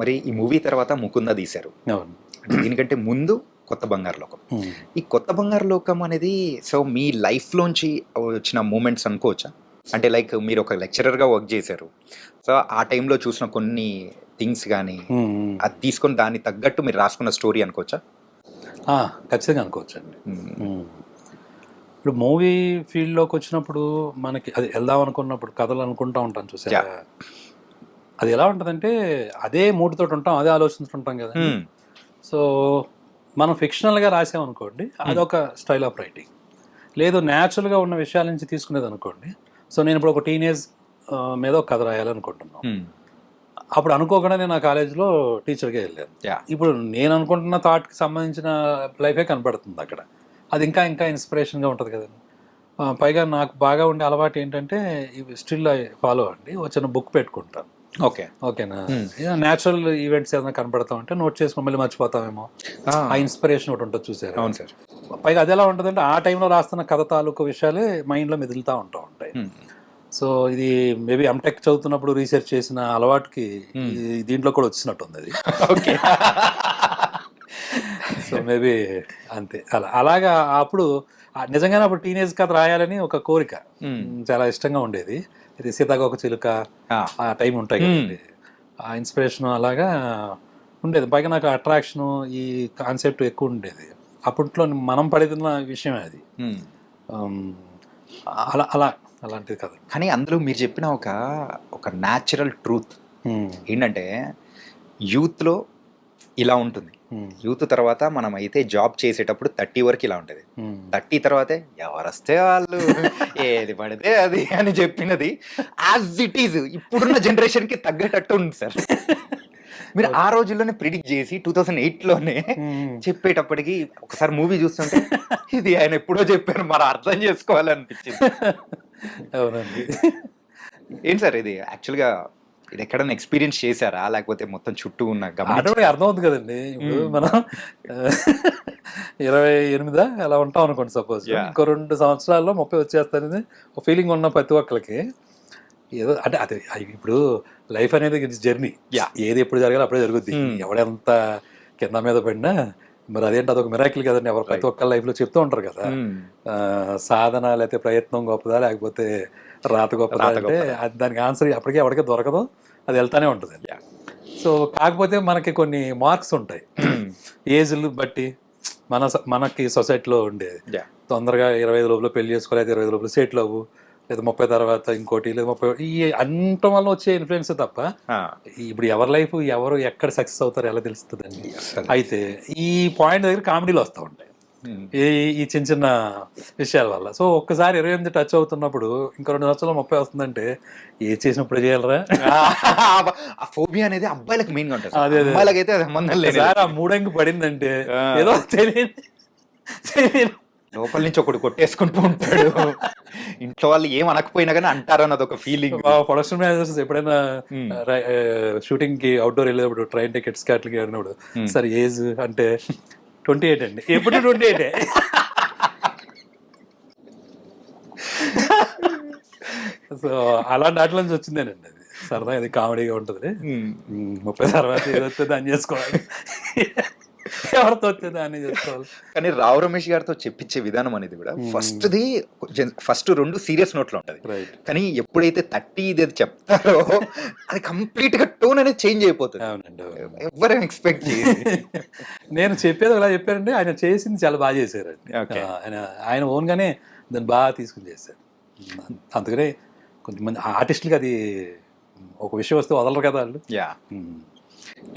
మరి ఈ మూవీ తర్వాత ముకుంద తీశారు. దీనికంటే ముందు కొత్త బంగారు లోకం. ఈ కొత్త బంగారు లోకం అనేది సో మీ లైఫ్లోంచి వచ్చిన మూమెంట్స్ అనుకోవచ్చా? అంటే లైక్ మీరు ఒక లెక్చరర్గా వర్క్ చేశారు. సో ఆ టైంలో చూసిన కొన్ని థింగ్స్ కానీ. అది తీసుకొని దాన్ని తగ్గట్టు మీరు రాసుకున్న స్టోరీ అనుకోవచ్చా? ఖచ్చితంగా అనుకోవచ్చు అండి ఇప్పుడు మూవీ ఫీల్డ్లోకి వచ్చినప్పుడు మనకి అది వెళ్దాం అనుకున్నప్పుడు కథలు అనుకుంటా ఉంటాం చూసారా? అది ఎలా ఉంటుందంటే అదే మూడుతో ఉంటాం అదే ఆలోచిస్తుంటాం కదా. సో మనం ఫిక్షనల్గా రాసామనుకోండి అదొక స్టైల్ ఆఫ్ రైటింగ్ లేదు న్యాచురల్గా ఉన్న విషయాల నుంచి తీసుకునేది అనుకోండి సో నేను ఇప్పుడు ఒక టీనేజ్ మీద ఒక కథ రాయాలనుకుంటున్నాను. అప్పుడు అనుకోకుండా నేను ఆ కాలేజీలో టీచర్గా వెళ్ళాను. యా. ఇప్పుడు నేను అనుకుంటున్న థాట్కి సంబంధించిన లైఫే కనపడుతుంది అక్కడ. అది ఇంకా ఇంకా ఇన్స్పిరేషన్గా ఉంటుంది కదండి. పైగా నాకు బాగా ఉండే అలవాటు ఏంటంటే ఇవి స్టిల్ ఫాలో అండి. వచ్చిన బుక్ పెట్టుకుంటాను. ఓకే. ఓకేనా. న్యాచురల్ ఈవెంట్స్ ఏదైనా కనపడతా ఉంటే నోట్ చేసుకుని మళ్ళీ మర్చిపోతామేమో. ఆ. ఇన్స్పిరేషన్ ఒకటి ఉంటుంది చూసారు? అవును సార్. పైగా అది ఎలా ఉంటుందంటే ఆ టైంలో రాస్తున్న కథ తాలూకు విషయాలే మైండ్లో మెదులుతూ ఉంటా ఉంటాయి. సో ఇది మేబీ ఎంటెక్ చదువుతున్నప్పుడు రీసెర్చ్ చేసిన అలవాటుకి దీంట్లో కూడా వచ్చినట్టు ఉంది అది. ఓకే. సో మేబీ అంతే. అలా అలాగా అప్పుడు నిజంగానే అప్పుడు టీనేజ్ కథ రాయాలని ఒక కోరిక. చాలా ఇష్టంగా ఉండేది. ఇది సీతాకోక చిలుక ఆ. టైం ఉంటాయి కదండి. ఆ ఇన్స్పిరేషన్ అలాగా ఉండేది. పైగా నాకు అట్రాక్షన్ ఈ కాన్సెప్ట్ ఎక్కువ ఉండేది. అప్పట్లో మనం పడిన విషయమే అది. అలా అలా అలాంటిది కదా. కానీ అందులో మీరు చెప్పిన ఒక ఒక న్యాచురల్ ట్రూత్. ఏంటంటే యూత్లో ఇలా ఉంటుంది. యూత్ తర్వాత మనం అయితే జాబ్ చేసేటప్పుడు థర్టీ వరకు ఇలా ఉంటుంది. Hmm. థర్టీ తర్వాతే ఎవరొస్తే వాళ్ళు? ఏది పడితే అది అని చెప్పినది. యాజ్ ఇట్ ఈజ్ ఇప్పుడున్న జనరేషన్కి తగ్గేటట్టు ఉంది సార్. మీరు ఆ రోజుల్లోనే ప్రిడిక్ట్ చేసి టూ థౌసండ్ ఎయిట్లోనే Hmm. చెప్పేటప్పటికి ఒకసారి మూవీ చూస్తుంటే ఇది ఆయన ఎప్పుడో చెప్పారు. మరి అర్థం చేసుకోవాలనిపించింది. అవునండి. ఏంటి సార్ ఇది? యాక్చువల్గా ఇది ఎక్కడైనా ఎక్స్పీరియన్స్ చేశారా? లేకపోతే మొత్తం చుట్టూ ఉన్న గమనించి ఆటోమేటిక్ అర్థమవుతుంది కదండి. ఇప్పుడు మనం ఇరవై ఎనిమిదా? అలా ఉంటాం అనుకోండి సపోజ్. ఇంకో రెండు సంవత్సరాల్లో ముప్పై వచ్చేస్తానని ఒక ఫీలింగ్ ఉన్న ప్రతి ఒక్కరికి ఏదో అంటే అది ఇప్పుడు లైఫ్ అనేది జర్నీ Yeah. ఏది ఎప్పుడు జరగాలి అప్పుడే జరుగుద్ది. ఎవడెంత కింద మీద పడినా మరి అదేంటి అదొక మిరాకిల్ కదండి. ఎవరు ప్రతి ఒక్క లైఫ్లో చెప్తూ ఉంటారు కదా. సాధన లేకపోతే ప్రయత్నం గొప్పదా లేకపోతే రాత గొప్పదా రాత అంటే దానికి ఆన్సర్ అప్పటికే ఎవరికీ దొరకదు అది వెళ్తానే ఉంటుంది. సో కాకపోతే మనకి కొన్ని మార్క్స్ ఉంటాయి ఏజ్లు బట్టి మన మనకి సొసైటీలో ఉండేది. తొందరగా ఇరవై ఐదు లోపల పెళ్ళి చేసుకోవాలి ఇరవై ఐదు లోపల సెటిల్ అవ్వు లేదా ముప్పై తర్వాత ఇంకోటి లేదా ముప్పై ఈ అంటం వల్ల వచ్చే ఇన్ఫ్లుయెన్స్ తప్ప ఇప్పుడు ఎవరి లైఫ్ ఎవరు ఎక్కడ సక్సెస్ అవుతారో ఎలా తెలుస్తుందండి. అయితే ఈ పాయింట్ దగ్గర కామెడీలు వస్తూ ఉంటాయి. ఈ ఈ చిన్న చిన్న విషయాల వల్ల సో ఒక్కసారి ఇరవై ఎనిమిది టచ్ అవుతున్నప్పుడు ఇంకా రెండు సంవత్సరాలు ముప్పై వస్తుందంటే ఏ చేసినప్పుడు చేయాలరా ఆ ఫోబియా అనేది అబ్బాయిలకు మెయిన్గా ఉంటుంది అదే, అదే. అమ్మాయిలకి అయితే అది సంబంధం లేదు ఆ మూడంకి పడిందంటే. ఏదో తెలియని లోపల నుంచి ఒకటి కొట్టేసుకుంటూ ఉంటాడు ఇంట్లో వాళ్ళు ఏం అనకపోయినా కానీ అంటారు అన్నది ఒక ఫీలింగ్ ప్రొడక్షన్ మేనేజర్స్ ఎప్పుడైనా. షూటింగ్కి అవుట్డోర్ వెళ్ళేటప్పుడు ట్రైన్ టికెట్స్ అట్లకి వెళ్ళినప్పుడు. సార్ ఏజ్ అంటే ట్వంటీ ఎయిట్ అండి. ఎప్పుడు ట్వంటీ ఎయిట్? సో అలాంటి వాటి నుంచి వచ్చిందేనండి అది. సరదా ఇది కామెడీగా ఉంటుంది ముప్పై తర్వాత ఏది వస్తే దాన్ని చేసుకోవాలి. ఎవరితో చేసుకోవాలి? కానీ రావు రమేష్ గారితో చెప్పించే విధానం అనేది కూడా ఫస్ట్ ది ఫస్ట్ రెండు సీరియస్ నోట్లో ఉంటది. కానీ ఎప్పుడైతే థర్టీ ఇది అది చెప్తారో అది కంప్లీట్గా టోన్ అనేది చేంజ్ అయిపోతుంది. ఎవరేం ఎక్స్పెక్ట్ నేను చెప్పేది ఎలా చెప్పారంటే ఆయన చేసింది చాలా బాగా చేశారండి ఆయన ఆయన ఓన్గానే దాన్ని బాగా తీసుకుని చేశారు. అందుకనే కొంతమంది ఆర్టిస్టులకి అది ఒక విషయం వస్తే వదలరు కదా వాళ్ళు. Yeah um.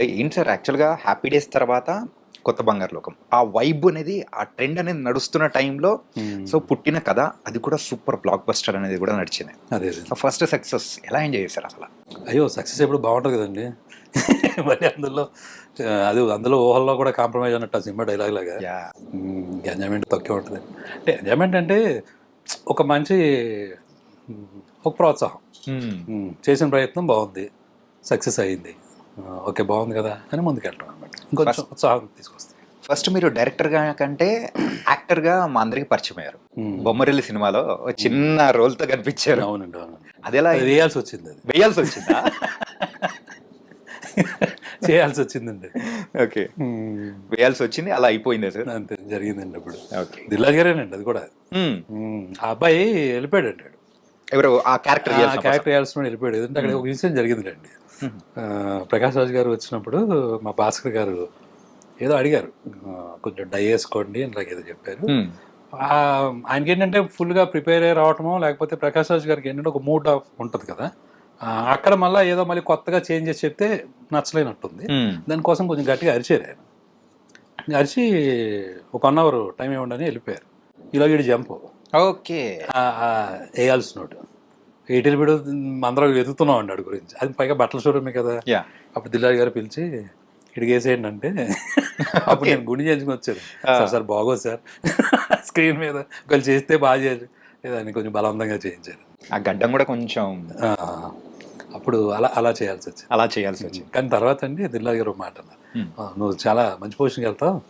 ఏంటి సార్? యాక్చువల్గా హ్యాపీ డేస్ తర్వాత కొత్త బంగారు లోకం. ఆ వైబ్ అనేది ఆ ట్రెండ్ అనేది నడుస్తున్న టైంలో. సో పుట్టిన కథ అది కూడా సూపర్ బ్లాక్ బస్టర్ అనేది కూడా నడిచింది. అదే. సో ఫస్ట్ సక్సెస్ ఎలా ఎంజాయ్ చేశారు అసలు? అయ్యో సక్సెస్ ఎప్పుడు బాగుంటుంది కదండి. మరి అందులో అది అందులో ఊహల్లో కూడా కాంప్రమైజ్ అన్నట్టు ఆ సినిమా డైలాగ్ లాగా. ఎంజాయ్మెంట్ తక్కువ ఉంటుంది. అంటే ఎంజాయ్మెంట్ అంటే ఒక మంచి ఒక ప్రోత్సాహం. చేసిన ప్రయత్నం బాగుంది. సక్సెస్ అయ్యింది ఆ, ఓకే బాగుంది కదా అని ముందుకెళ్ళటం అనమాట ఇంకొంచెం ఉత్సాహం తీసుకొస్తుంది ఫస్ట్ మీరు డైరెక్టర్గా కంటే యాక్టర్గా మా అందరికి పరిచయం అయ్యారు. బొమ్మరిల్లి సినిమాలో ఒక చిన్న రోల్తో కనిపించారు. అవునండి అవునండి. అది ఎలా వేయాల్సి వచ్చింది అది. వేయాల్సి వచ్చిందా? చేయాల్సి వచ్చిందండి. ఓకే. వేయాల్సి వచ్చింది అలా అయిపోయింది సార్? అంతే జరిగిందండి అప్పుడు. ఓకే. దిల్లాజ్ గారేనండి అది కూడా. ఆ అబ్బాయి వెళ్ళిపోయాడు అండి ఎవరు ఆ క్యారెక్టర్ క్యారెక్టర్ వేయాల్సిన వాడు వెళ్ళిపోయాడు. ఎందుకంటే అక్కడ ఒక ఇన్సిడెంట్ జరిగిందండి ఆ, ప్రకాష్ రాజ్ గారు వచ్చినప్పుడు మా భాస్కర్ గారు ఏదో అడిగారు. కొంచెం డై వేసుకోండి అని నాకు ఏదో చెప్పారు ఆ, ఆయనకి ఏంటంటే ఫుల్గా ప్రిపేర్ అయ్యి రావటమో లేకపోతే ప్రకాష్ రాజ్ గారికి ఏంటంటే ఒక మూడ్ ఆఫ్ ఉంటుంది కదా. అక్కడ మళ్ళీ ఏదో మళ్ళీ కొత్తగా చేంజ్ చేసి చెప్తే నచ్చలేనట్టుంది. దానికోసం కొంచెం గట్టిగా అరిచారు ఆయన. అరిచి ఒక వన్ అవర్ టైం ఇవ్వండి వెళ్ళిపోయారు. ఇలా వీడు జంప్ ఓకే. వేయాల్సినోడు ఎయిటీలు వీడు అందరం వెతుకుతున్నాం అండి వాడి గురించి. అది పైగా బట్టల షోరూమే కదా. అప్పుడు దిల్లారి గారు పిలిచి ఇడిగేసేయండి అంటే అప్పుడు నేను గుండె చేయించుకుని వచ్చాను. సార్ సార్ బాగోదు సార్. స్క్రీన్ మీద ఒకళ్ళు చేస్తే బాగా చేయాలి. దాన్ని కొంచెం బలవంతంగా చేయించారు. ఆ గడ్డం కూడా కొంచెం అప్పుడు అలా అలా చేయాల్సి వచ్చింది. అలా చేయాల్సి వచ్చింది. కానీ తర్వాత అండి దిల్లారి గారు మాట అన్నారు. Hmm. "ఆ, నువ్వు చాలా మంచి పొజిషన్కి వెళ్తావు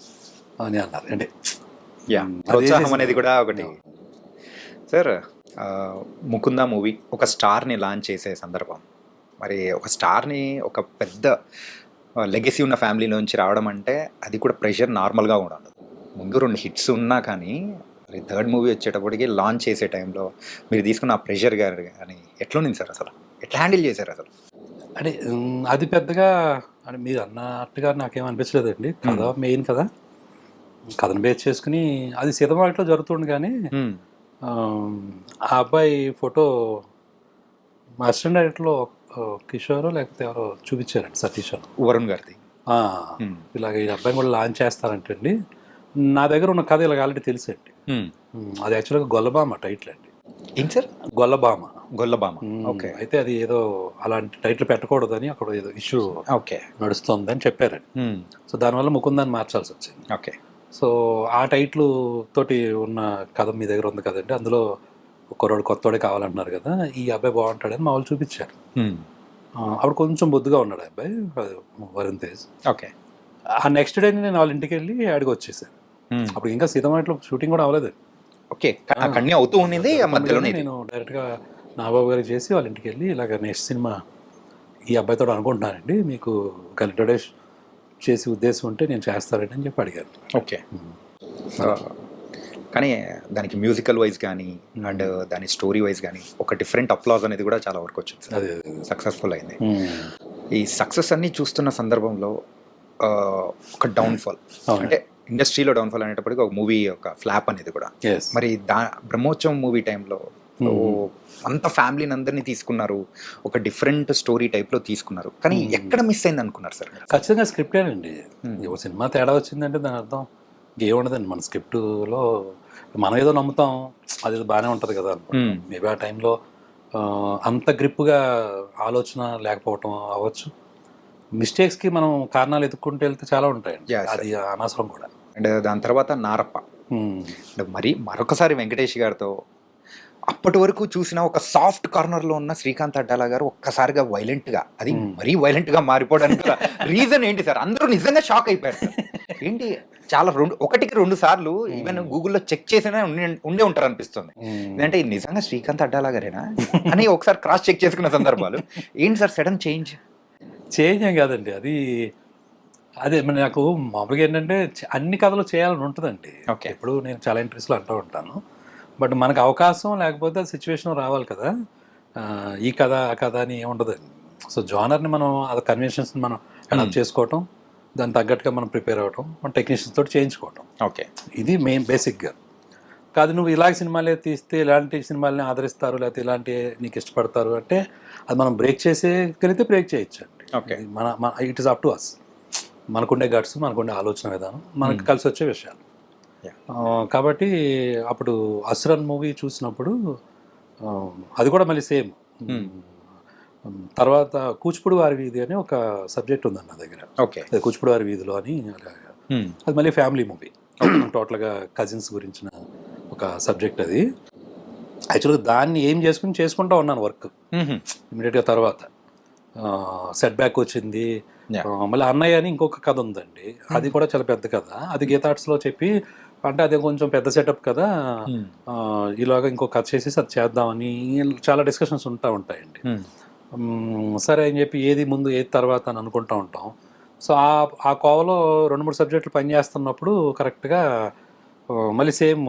అని అన్నారు. అంటే అనేది కూడా ఒకటి. సార్ ముకుంద మూవీ ఒక స్టార్ని లాంచ్ చేసే సందర్భం. మరి ఒక స్టార్ని ఒక పెద్ద లెగసీ ఉన్న ఫ్యామిలీలోంచి రావడం అంటే అది కూడా ప్రెషర్ నార్మల్గా ఉండదు. ముందు రెండు హిట్స్ ఉన్నా కానీ మరి థర్డ్ మూవీ వచ్చేటప్పటికి లాంచ్ చేసే టైంలో మీరు తీసుకున్న ఆ ప్రెషర్ గారు కానీ ఎట్లుంది సార్ అసలు? ఎట్లా హ్యాండిల్ చేశారు అసలు? అంటే అది పెద్దగా అంటే మీరు అన్నట్టుగా నాకేం అనిపించలేదండి. కథ మెయిన్ కదా. కథను బేస్ చేసుకుని అది సీతమాటలో జరుగుతుంది కానీ ఆ అబ్బాయి ఫోటో మా అసిస్టెంట్ డైరెక్టర్లో కిషోర్ లేకపోతే ఎవరో చూపించారండి సతీష్ అని వరుణ్ గారిది. Hmm. ఇలాగ ఈ అబ్బాయిని కూడా లాంచ్ చేస్తారంటండి. నా దగ్గర ఉన్న కథ ఇలాగ ఆల్రెడీ తెలుసండి ఉమ్, అది యాక్చువల్గా గొల్లబామ టైటిల్ అండి. ఏం సార్? గొల్లబామ గొల్లబామ ఓకే. అయితే అది ఏదో అలాంటి టైటిల్ పెట్టకూడదని అక్కడ ఏదో ఇష్యూ ఓకే. నడుస్తుందని చెప్పారండి. సో దానివల్ల ముకుందాన్ని మార్చాల్సి వచ్చింది. ఓకే. సో ఆ టైటిల్ తోటి ఉన్న కథ మీ దగ్గర ఉంది కదండి. అందులో కుర్రోడు కొత్తోడే కావాలంటున్నారు కదా. ఈ అబ్బాయి బాగుంటాడని మా వాళ్ళు చూపించారు. అప్పుడు కొంచెం బొద్దుగా ఉన్నాడు అబ్బాయి వరుణ్ తేజ్. ఓకే. ఆ నెక్స్ట్ డే నేను వాళ్ళ ఇంటికి వెళ్ళి అడిగి వచ్చేసాను అప్పుడు ఇంకా సీతమాటలో షూటింగ్ కూడా అవ్వలేదు. ఓకే. కన్య అవుతూ ఉండింది. నేను డైరెక్ట్గా నాగబాబు గారికి చేసి వాళ్ళ ఇంటికి వెళ్ళి ఇలాగ నెక్స్ట్ సినిమా ఈ అబ్బాయితో అనుకుంటున్నానండి. మీకు ఇంట్రొడ్యూస్ చేసి ఉద్దేశం ఉంటే నేను చేస్తానండి అని చెప్పి అడిగారు. ఓకే. కానీ దానికి మ్యూజికల్ వైజ్ కానీ అండ్ దాని స్టోరీ వైజ్ కానీ ఒక డిఫరెంట్ అప్లాజ్ అనేది కూడా చాలా వరకు వచ్చింది అదే సక్సెస్ఫుల్ అయింది. ఈ సక్సెస్ అన్ని చూస్తున్న సందర్భంలో ఒక డౌన్ఫాల్. అంటే ఇండస్ట్రీలో డౌన్ఫాల్ అనేటప్పటికి ఒక మూవీ ఒక ఫ్లాప్ అనేది కూడా. మరి దా బ్రహ్మోత్సవం మూవీ టైంలో అంత ఫ్యామిలీని అందరినీ తీసుకున్నారు. ఒక డిఫరెంట్ స్టోరీ టైప్లో తీసుకున్నారు. కానీ ఎక్కడ మిస్ అయింది అనుకున్నారు సార్? ఖచ్చితంగా స్క్రిప్టేనండి ఓ సినిమా తేడా వచ్చిందంటే దాని అర్థం ఏముండదండి మన స్క్రిప్ట్లో మనం ఏదో నమ్ముతాం అది బాగానే ఉంటుంది కదా. మేబీ ఆ టైంలో అంత గ్రిప్గా ఆలోచన లేకపోవటం అవ్వచ్చు. మిస్టేక్స్కి మనం కారణాలు ఎత్తుక్కుంటూ వెళ్తే చాలా ఉంటాయండి. అది అనవసరం కూడా. అండ్ దాని తర్వాత నారప్ప. అంటే మరి మరొకసారి వెంకటేష్ గారితో అప్పటి వరకు చూసిన ఒక సాఫ్ట్ కార్నర్లో ఉన్న శ్రీకాంత్ అడ్డాల గారు ఒక్కసారిగా వైలెంట్గా అది మరీ వైలెంట్గా మారిపోవడానికి రీజన్ ఏంటి సార్? అందరూ నిజంగా షాక్ అయిపోయారు. ఏంటి? చాలా రెండు ఒకటికి రెండు సార్లు ఈవెన్ గూగుల్లో చెక్ చేసినా ఉండి- ఉంటారు అనిపిస్తుంది. Hmm. ఎందుకంటే ఇది నిజంగా శ్రీకాంత్ అడ్డాల గారేనా? అని ఒకసారి క్రాస్ చెక్ చేసుకున్న సందర్భాలు. ఏంటి సార్ సడన్ చేంజ్ చేంజ్ ఏం కాదండి. అది అదే మరి నాకు మామూలుగా ఏంటంటే అన్ని కథలు చేయాలని ఉంటుందండి. ఇప్పుడు నేను చాలా ఇంట్రెస్ట్లో అంటూ ఉంటాను. బట్ మనకు అవకాశం లేకపోతే సిచ్యువేషన్ రావాలి కదా. ఈ కథ ఆ కథ అని ఏముండదండి సో జానర్ని మనం అది కన్వెన్షన్స్ని మనం అడాప్ట్ చేసుకోవటం దానికి తగ్గట్టుగా మనం ప్రిపేర్ అవ్వటం మన టెక్నీషియన్స్ తోటి చేయించుకోవటం. ఓకే. ఇది మెయిన్ బేసిక్గా. కాదు నువ్వు ఇలాంటి సినిమాలే తీస్తే ఇలాంటి సినిమాలని ఆదరిస్తారు లేకపోతే ఇలాంటి నీకు ఇష్టపడతారు అంటే అది మనం బ్రేక్ చేసేగలిగితే బ్రేక్ చేయొచ్చు అండి. ఇది మన మన it is up to us మనకుండే గట్స్ మనకుండే ఆలోచన విధానం మనకు కలిసి వచ్చే విషయాలు. కాబట్టి అప్పుడు అసురన్ మూవీ చూసినప్పుడు అది కూడా మళ్ళీ సేమ్. తర్వాత కూచిపూడి వారి వీధి అని ఒక సబ్జెక్ట్ ఉందండి నా దగ్గర. ఓకే. అది కూచిపూడి వారి వీధిలో అని అది మళ్ళీ ఫ్యామిలీ మూవీ. టోటల్గా కజిన్స్ గురించిన ఒక సబ్జెక్ట్ అది. యాక్చువల్గా దాన్ని ఏం చేసుకుని చేసుకుంటూ ఉన్నాను వర్క్. ఇమీడియట్గా తర్వాత. సెట్ బ్యాక్ వచ్చింది. మళ్ళీ అన్నయ్య అని ఇంకొక కథ ఉందండి. అది కూడా చాలా పెద్ద కథ. అది గీతార్ట్స్లో చెప్పి అంటే అది కొంచెం పెద్ద సెటప్ కదా. ఆ, ఇలాగ ఇంకో కథ చేసేసి అది చేద్దామని చాలా డిస్కషన్స్ ఉంటా ఉంటాయండి. మ్మ్, సరే అని చెప్పి ఏది ముందు ఏది తర్వాత అని అనుకుంటా ఉంటాం. సో ఆ ఆ కోవలో రెండు మూడు సబ్జెక్టులు పనిచేస్తున్నప్పుడు కరెక్ట్గా మళ్ళీ సేమ్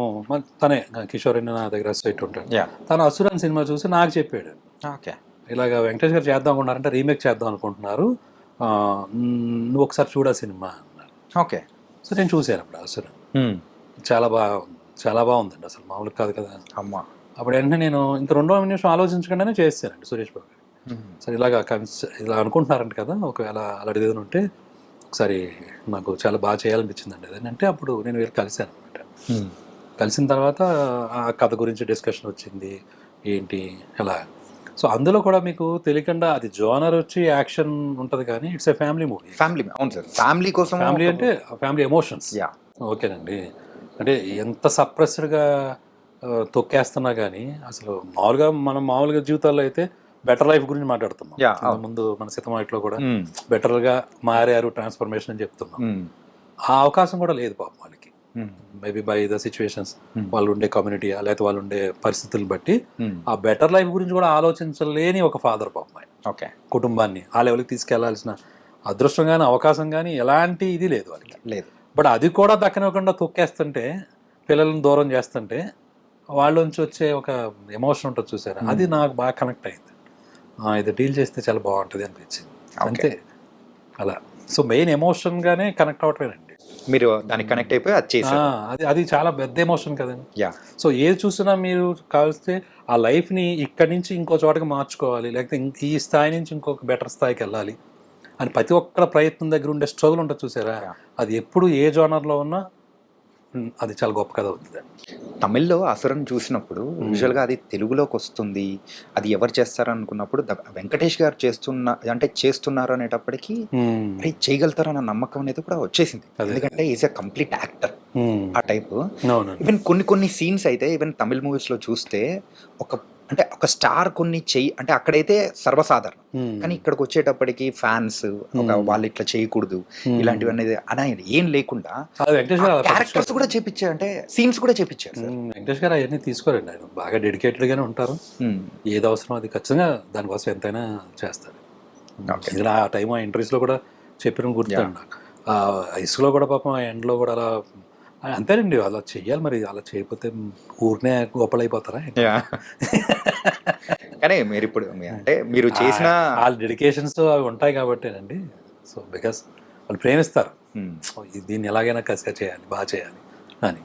తనే కిషోర్ అన్న నా దగ్గర సైట్ ఉంటాడు. తను అసురన్ సినిమా చూసి నాకు చెప్పాడు. ఓకే ఇలాగ వెంకటేష్ గారు చేద్దాం అనుకుంటారంటే రీమేక్ చేద్దాం అనుకుంటున్నారు. నువ్వు ఒకసారి చూడ సినిమా అన్నారు. ఓకే సో నేను చూశాను అప్పుడు అసురన్. చాలా బాగా చాలా బాగుందండి అసలు. మామూలుగా కాదు కదా. అమ్మా. అప్పుడు వెంటనే నేను ఇంక రెండో నిమిషం ఆలోచించకుండానే చేస్తానండి సురేష్ బాబు సరే ఇలాగ కన్స్ ఇలా అనుకుంటున్నారంట కదా ఒకవేళ అలాంటిది ఏదైనా ఉంటే ఒకసారి నాకు చాలా బాగా చేయాలనిపించిందండి. అంటే అప్పుడు నేను వెళ్ళి కలిశాను అనమాట కలిసిన తర్వాత ఆ కథ గురించి డిస్కషన్ వచ్చింది. ఏంటి ఎలా? సో అందులో కూడా మీకు తెలియకుండా అది జోనర్ వచ్చి యాక్షన్ ఉంటుంది కానీ it's a family movie. Family అవును సార్. ఫ్యామిలీ కోసం ఫ్యామిలీ అంటే ఫ్యామిలీ ఎమోషన్స్. యా. ఓకేనండి. అంటే ఎంత సప్రెస్డ్గా తొక్కేస్తున్నా కానీ అసలు మామూలుగా మనం మామూలుగా జీవితాల్లో అయితే బెటర్ లైఫ్ గురించి మాట్లాడుతున్నాం. ముందు మన సితమాయిట్లో కూడా బెటర్గా మారారు ట్రాన్స్ఫర్మేషన్ అని చెప్తున్నాం. ఆ అవకాశం కూడా లేదు పాపం వాళ్ళకి. మేబీ బై ద సిచ్యువేషన్స్ వాళ్ళు ఉండే కమ్యూనిటీ లేకపోతే వాళ్ళు ఉండే పరిస్థితులు బట్టి ఆ బెటర్ లైఫ్ గురించి కూడా ఆలోచించలేని ఒక ఫాదర్ పాపం ఆయన. ఓకే. కుటుంబాన్ని ఆ లెవెల్కి తీసుకెళ్ళాల్సిన అదృష్టం కానీ అవకాశం కానీ ఎలాంటి ఇది లేదు వాళ్ళకి. లేదు. బట్ అది కూడా దక్కనివ్వకుండా తొక్కేస్తుంటే పిల్లల్ని దూరం చేస్తుంటే వాళ్ళ నుంచి వచ్చే ఒక ఎమోషన్ ఉంటుంది చూసారా? అది నాకు బాగా కనెక్ట్ అయింది. ఇది డీల్ చేస్తే చాలా బాగుంటుంది అనిపించింది. అంతే. అలా. సో మెయిన్ ఎమోషన్గానే కనెక్ట్ అవటమేనండి. మీరు దానికి కనెక్ట్ అయిపోయి అది అది అది చాలా పెద్ద ఎమోషన్ కదండి. యా. సో ఏది చూసినా మీరు కావలిస్తే ఆ లైఫ్ని ఇక్కడి నుంచి ఇంకో చోటకి మార్చుకోవాలి. లేకపోతే ఈ స్థాయి నుంచి ఇంకొక బెటర్ స్థాయికి వెళ్ళాలి. అని ప్రతి ఒక్కరి ప్రయత్నం దగ్గర ఉండే స్ట్రగుల్ ఉంటుంది చూసారా. అది ఎప్పుడు ఏ జోనర్లో ఉన్నా అది చాలా గొప్ప కథ అవుతుంది. తమిళ్ళో అసురన్ చూసినప్పుడు యూజువల్గా అది తెలుగులోకి వస్తుంది. అది ఎవరు చేస్తారు అనుకున్నప్పుడు ద- వెంకటేష్ గారు చేస్తున్న అంటే చేస్తున్నారు అనేటప్పటికి అరే చేయగలుగుతారన్న నమ్మకం అనేది కూడా వచ్చేసింది. ఎందుకంటే ఈజ్ ఎ కంప్లీట్ యాక్టర్ ఆ టైప్ ఈవెన్ కొన్ని కొన్ని సీన్స్ అయితే ఈవెన్ తమిళ్ మూవీస్లో చూస్తే ఒక అంటే ఒక స్టార్ కొన్ని చెయ్యి అంటే అక్కడైతే సర్వసాధారణం. కానీ ఇక్కడికి వచ్చేటప్పటికి ఫ్యాన్స్ ఒక. వాళ్ళు ఇట్లా చేయకూడదు. ఇలాంటివి అనేది అనేది ఏం లేకుండా క్యారెక్టర్స్. కూడా చేపించారు అంటే సీన్స్ కూడా చేపించారు వెంకటేష్ గారు అవన్నీ తీసుకోరండి ఆయన. బాగా డెడికేటెడ్ గానే ఉంటారు. ఏది అవసరం అది ఖచ్చితంగా దానికోసం ఎంతైనా చేస్తారు. ఆ టైం ఆ ఇంటర్వ్యూస్లో కూడా చెప్పిన గుర్తుంది నాకు. ఆ ఇసుకలో కూడా పాపం ఆ ఎండలో కూడా అలా అంతేనండి. అలా చెయ్యాలి మరి. అలా చేయకపోతే ఊరినే గొప్పలైపోతారా. కానీ మీరు ఇప్పుడు అంటే మీరు చేసిన వాళ్ళ డెడికేషన్స్ అవి ఉంటాయి కాబట్టేనండి. సో బికాస్ వాళ్ళు ప్రేమిస్తారు. Hmm. "ఓ, ఇది- దీన్ని ఎలాగైనా కసిగా చేయాలి బాగా చేయాలి అని.